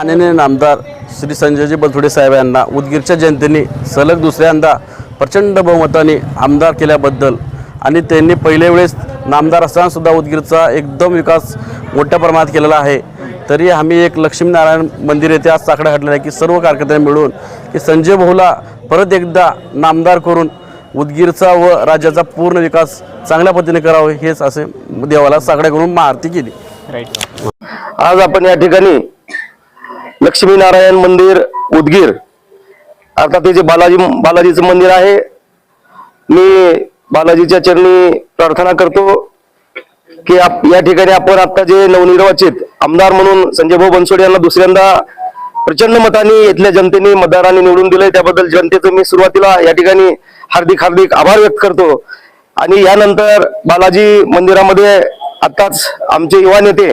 माननीय नामदार श्री संजयजी बलथुडे साहेब यांना उदगीरच्या जनतेने सलग दुसऱ्यांदा प्रचंड बहुमताने आमदार केल्याबद्दल आणि त्यांनी पहिल्या वेळेस नामदार असताना सुद्धा उदगीरचा एकदम विकास मोठ्या प्रमाणात केलेला आहे. तरी आम्ही एक लक्ष्मीनारायण मंदिर येथे आज साकडा घातलेला आहे की सर्व कार्यकर्त्यांनी मिळून की संजय भाऊला परत एकदा नामदार करून उदगीरचा व राज्याचा पूर्ण विकास चांगल्या पद्धतीने करावे हेच असे देवाला साकडा करून महाआरती केली. आज आपण या ठिकाणी लक्ष्मीनारायण मंदिर उदगीर. अर्थात हे जे बालाजी बालाजीचं मंदिर आहे मी बालाजीच्या चरणी प्रार्थना करतो की आप या ठिकाणी आपण आता जे नवनिर्वाचित आमदार म्हणून संजय भाऊ बनसोडे यांना दुसऱ्यांदा प्रचंड मताने इथल्या जनतेने मतदारांनी निवडून दिले त्याबद्दल जनतेचं मी सुरुवातीला या ठिकाणी हार्दिक हार्दिक आभार व्यक्त करतो. आणि यानंतर बालाजी मंदिरामध्ये आताच आमचे युवा नेते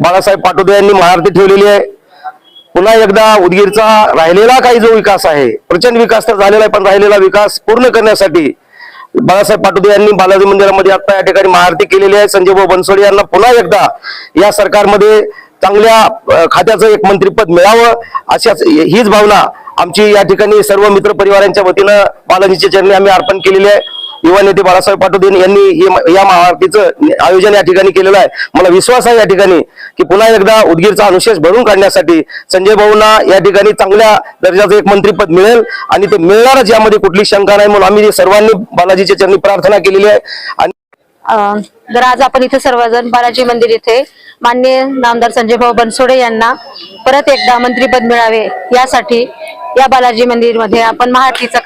बाळासाहेब पाटोदे यांनी महाआरती ठेवलेली आहे. पुन्हा एकदा उदगीरचा राहिलेला काही जो विकास आहे प्रचंड विकास तर झालेला आहे पण राहिलेला विकास पूर्ण करण्यासाठी बाळासाहेब पाटोदे यांनी बालाजी मंदिरामध्ये आता या ठिकाणी महाआरती केलेली आहे. संजय भाऊ बनसोडे यांना पुन्हा एकदा या सरकारमध्ये चांगल्या खात्याचं एक मंत्रिपद मिळावं अशाच हीच भावना आमची या ठिकाणी सर्व मित्र परिवारांच्या वतीनं बालाजीच्या चरणी आम्ही अर्पण केलेली आहे. युवा नेते बाळासाहेब पाटोदीन यांनी या महाआरतीचं आयोजन या ठिकाणी केलेलं आहे. मला विश्वास आहे या ठिकाणी की पुन्हा एकदा उदगीरचा अनुशेष भरून काढण्यासाठी संजय भाऊंना या ठिकाणी चांगल्या दर्जाचं एक मंत्रीपद मिळेल आणि ते मिळणारच यामध्ये कुठली शंका नाही म्हणून आम्ही सर्वांनी बालाजीच्या चरणी प्रार्थना केलेली आहे. आणि जर तर आज आपण इथे सर्वजण बालाजी मंदिर इथे मान्य नामदार संजय भाऊ बनसोडे यांना परत एकदा मंत्रीपद मिळावे यासाठी या बालाजी मंदिरमध्ये आपण महाआरतीचा